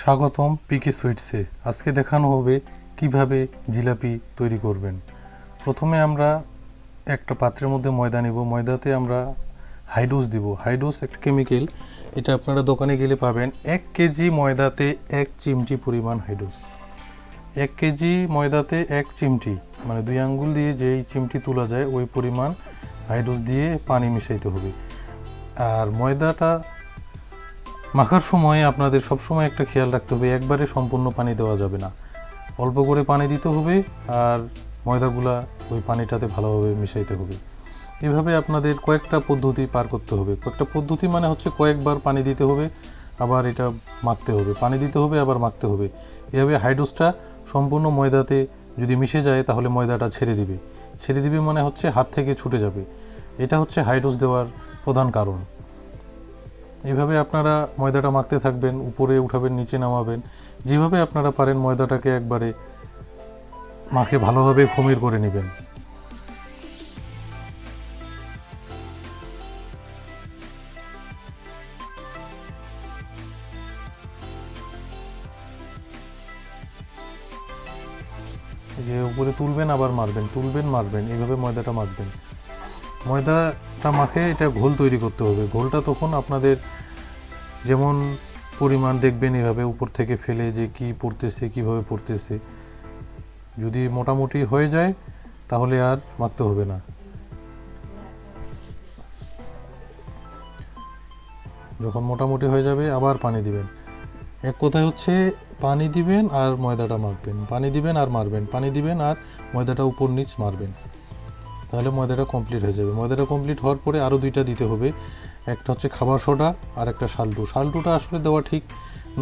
স্বাগতম পিকে সুইটসে। আজকে দেখানো হবে কীভাবে জিলাপি তৈরি করবেন। প্রথমে আমরা একটা পাত্রের মধ্যে ময়দা নেব। ময়দাতে আমরা হাইডোস দিব। হাইডোস একটা কেমিক্যাল এটা আপনারা দোকানে গেলে পাবেন। এক কেজি ময়দাতে এক চিমটি পরিমাণ হাইডোস এক কেজি ময়দাতে এক চিমটি মানে দুই আঙ্গুল দিয়ে যেই চিমটি তোলা যায়, ওই পরিমাণ হাইডোস দিয়ে পানি মিশাইতে হবে। আর ময়দাটা মাখার সময় আপনাদের সবসময় একটা খেয়াল রাখতে হবে, একবারে সম্পূর্ণ পানি দেওয়া যাবে না। অল্প করে পানি দিতে হবে আর ময়দাগুলা ওই পানিটাতে ভালোভাবে মিশাইতে হবে। এভাবে আপনাদের কয়েকটা পদ্ধতি পার করতে হবে। কয়েকটা পদ্ধতি মানে হচ্ছে কয়েকবার পানি দিতে হবে, আবার এটা মাখতে হবে। পানি দিতে হবে, আবার মাখতে হবে। এভাবে হাইড্রোসটা সম্পূর্ণ ময়দাতে যদি মিশে যায় তাহলে ময়দাটা ছেড়ে দিবে। ছেড়ে দিবে মানে হচ্ছে হাত থেকে ছুটে যাবে। এটা হচ্ছে হাইড্রোস দেওয়ার প্রধান কারণ। এইভাবে আপনারা ময়দাটা মাখতে থাকবেন, উপরে উঠাবেন, নিচে নামাবেন। যেভাবে আপনারা পারেন ময়দাটাকে একবারে মাখে ভালোভাবে খমির করে নেবেন। যে উপরে তুলবেন, আবার মারবেন, তুলবেন, মারবেন, এইভাবে ময়দাটা মাখবেন। ময়দাটা মাখে এটা ঘোল তৈরি করতে হবে। ঘোলটা তখন আপনাদের যেমন পরিমাণ দেখবেন এভাবে উপর থেকে ফেলে যে কি পড়তেছে, কীভাবে পড়তেছে। যদি মোটামুটি হয়ে যায়, তাহলে আর মাখতে হবে না। যখন মোটামুটি হয়ে যাবে, আবার পানি দিবেন। এক কথায় হচ্ছে, পানি দিবেন আর ময়দাটা মাখবেন। পানি দিবেন আর মারবেন। পানি দিবেন আর ময়দাটা উপর নিচ মারবেন। তাহলে ময়দাটা কমপ্লিট হয়ে যাবে। ময়দাটা কমপ্লিট হওয়ার পরে আরও দুইটা দিতে হবে। একটা হচ্ছে খাবার সোডা আর একটা শালটু শালটুটা আসলে দেওয়া ঠিক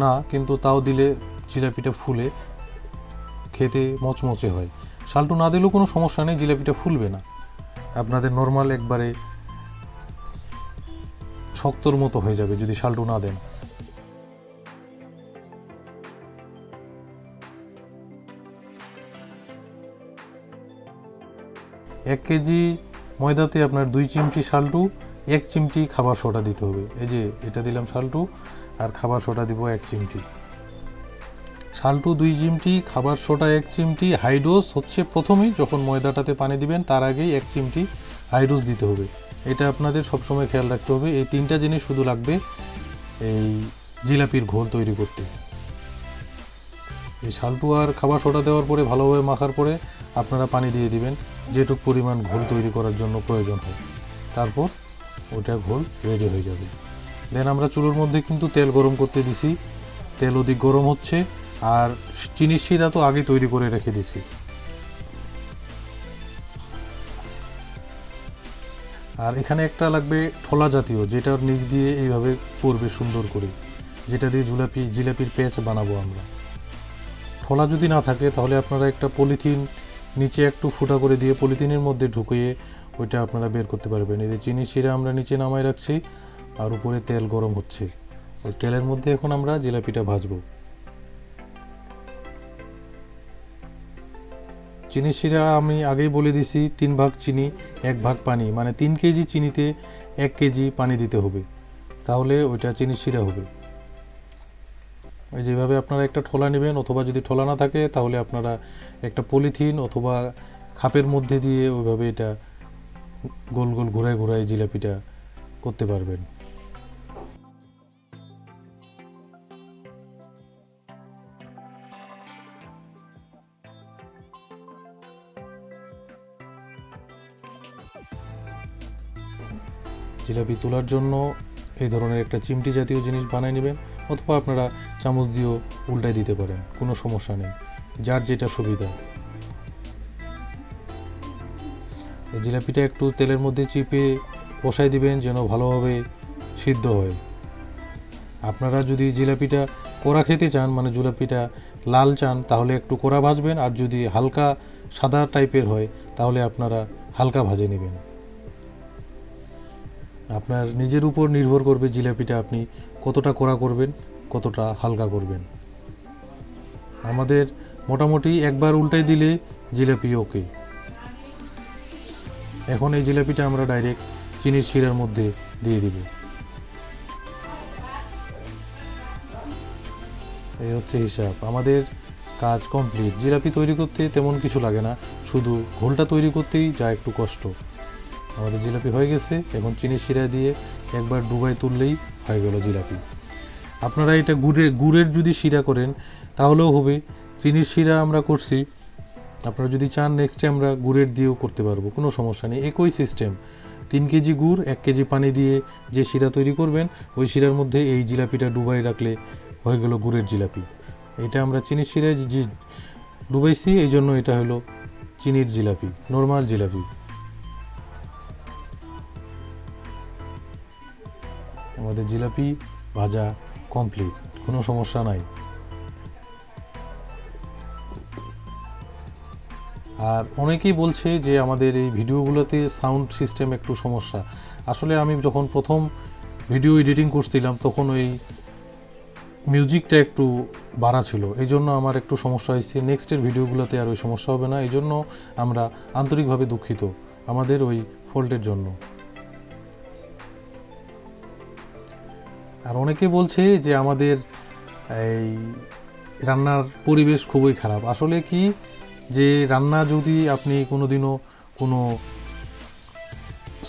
না, কিন্তু তাও দিলে জিলাপিটা ফুলে, খেতে মচমচে হয়। শালটু না দিলেও কোনো সমস্যা নেই, জিলাপিটা ফুলবে না। আপনাদের নর্মাল একবারে শক্তর মতো হয়ে যাবে যদি শালটু না দেন। এক কেজি ময়দাতে আপনার দুই চিমটি শালটু, এক চিমটি খাবার সোডা দিতে হবে। এই যে এটা দিলাম শালটু, আর খাবার সোডা দিব এক চিমটি। শালটু দুই চিমটি, খাবার সোডা এক চিমটি হাইডোস হচ্ছে প্রথমেই যখন ময়দাটাতে পানি দিবেন, তার আগেই এক চিমটি হাইডোস দিতে হবে। এটা আপনাদের সবসময় খেয়াল রাখতে হবে। এই তিনটা জিনিস শুধু লাগবে এই জিলাপির ঘোল তৈরি করতে। এই শালটু আর খাবার সোডা দেওয়ার পরে ভালোভাবে মাখার পরে আপনারা পানি দিয়ে দিবেন, যেটুক পরিমাণ ঘোল তৈরি করার জন্য প্রয়োজন হয়। তারপর ওটা ঘোল রেডি হয়ে যাবে। দেন আমরা চুলোর মধ্যে কিন্তু তেল গরম করতে দিছি। তেল অধিক গরম হচ্ছে আর চিনির শিরা তো আগে তৈরি করে রেখে দিছি। আর এখানে একটা লাগবে ঠোলা জাতীয়, যেটার নিচ দিয়ে এইভাবে পড়বে সুন্দর করে। যেটা দিয়ে জিলাপি, জিলাপির পেঁচ বানাবো আমরা। ঠোলা যদি না থাকে, তাহলে আপনারা একটা পলিথিন নিচে একটু ফুটা করে দিয়ে পলিথিনের মধ্যে ঢুকিয়ে ওইটা আপনারা বের করতে পারবেন। এই যে চিনি শিরা আমরা নিচে নামাই রাখছি, আর উপরে তেল গরম হচ্ছে। ওই তেলের মধ্যে এখন আমরা জিলাপিটা ভাজবো। চিনি শিরা আমি আগেই বলে দিছি, তিন ভাগ চিনি, এক ভাগ পানি। মানে তিন কেজি চিনিতে এক কেজি পানি দিতে হবে। তাহলে ওইটা চিনি শিরা হবে। যেভাবে আপনারা একটা ঠোলা নেবেন অথবা যদি ঠোলা না থাকে, তাহলে আপনারা একটা পলিথিন অথবা খাপের মধ্যে দিয়ে ওইভাবে এটা গোল গোল ঘুরায় ঘুরায় জিলাপিটা করতে পারবেন। জিলাপি তোলার জন্য এই ধরনের একটা চিমটি জাতীয় জিনিস বানিয়ে নেবেন, অথবা আপনারা চামচ দিয়েও উল্টাই দিতে পারেন, কোনো সমস্যা নেই। যার যেটা সুবিধা। জিলাপিটা একটু তেলের মধ্যে চিপে বসাই দিবেন যেন ভালোভাবে সিদ্ধ হয়। আপনারা যদি জিলাপিটা কোড়া খেতে চান মানে জিলাপিটা লাল চান, তাহলে একটু কোড়া ভাজবেন, আর যদি হালকা সাদা টাইপের হয়, তাহলে আপনারা হালকা ভাজে নেবেন। আপনার নিজের উপর নির্ভর করবে জিলাপিটা আপনি কতটা কড়া করবেন। কতটা হালকা করবেন। আমাদের মোটামুটি একবার উল্টাই দিলে জিলাপি ওকে। এখন এই জিলাপিটা আমরা ডাইরেক্ট চিনির শিরার মধ্যে দিয়ে দিব। এই হচ্ছে হিসাব। আমাদের কাজ কমপ্লিট। জিলাপি তৈরি করতে তেমন কিছু লাগে না। শুধু ঘোলটা তৈরি করতেই যা একটু কষ্ট। আমাদের জিলাপি হয়ে গেছে। এখন চিনির শিরা দিয়ে একবার ডুবাই তুললেই হয়ে গেল জিলাপি। আপনারা এটা গুড়ে, গুড়ের যদি শিরা করেন, তাহলেও হবে। চিনির শিরা আমরা করছি। আপনারা যদি চান নেক্সটে আমরা গুড়ের দিয়েও করতে পারব। কোনো সমস্যা নেই। একই সিস্টেম তিন কেজি গুড়, এক কেজি পানি দিয়ে যে শিরা তৈরি করবেন, ওই শিরার মধ্যে এই জিলাপিটা ডুবাই রাখলে হয়ে গেল গুড়ের জিলাপি। এটা আমরা চিনির শিরায় যে- ডুবাইছি, এই জন্য এটা হলো চিনির জিলাপি নর্মাল জিলাপি। আমাদের জিলাপি ভাজা কমপ্লিট কোনো সমস্যা নাই। আর অনেকেই বলছে যে আমাদের এই ভিডিওগুলোতে সাউন্ড সিস্টেম একটু সমস্যা। আসলে আমি যখন প্রথম ভিডিও এডিটিং করছিলাম, তখন ওই মিউজিকটা একটু বাড়া ছিল। এই জন্য আমার একটু সমস্যা হয়েছে। নেক্সটের ভিডিওগুলোতে আর ওই সমস্যা হবে না। এই জন্য আমরা আন্তরিকভাবে দুঃখিত আমাদের ওই ফল্টের জন্য। আর অনেকে বলছে যে আমাদের এই রান্নার পরিবেশ খুবই খারাপ। আসলে কি যে রান্না যদি আপনি কোনোদিনও কোনো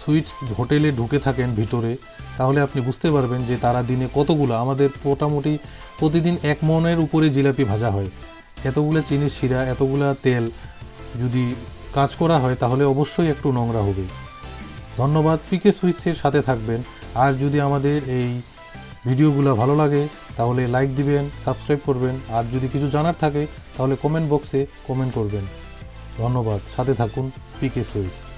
সুইটস হোটেলে ঢুকে থাকেন ভিতরে, তাহলে আপনি বুঝতে পারবেন যে তারা দিনে কতগুলো, আমাদের মোটামুটি প্রতিদিন এক মনের উপরে জিলাপি ভাজা হয়। এতগুলো চিনির শিরা, এতগুলা তেল যদি কাজ করা হয়, তাহলে অবশ্যই একটু নোংরা হবে। ধন্যবাদ, পিকে সুইটসের সাথে থাকবেন। আর যদি আমাদের এই ভিডিওগুলো ভালো লাগে, তাহলে লাইক দিবেন সাবস্ক্রাইব করবেন। আর যদি কিছু জানার থাকে, তাহলে কমেন্ট বক্সে কমেন্ট করবেন। ধন্যবাদ। সাথে থাকুন পিকে সুইটস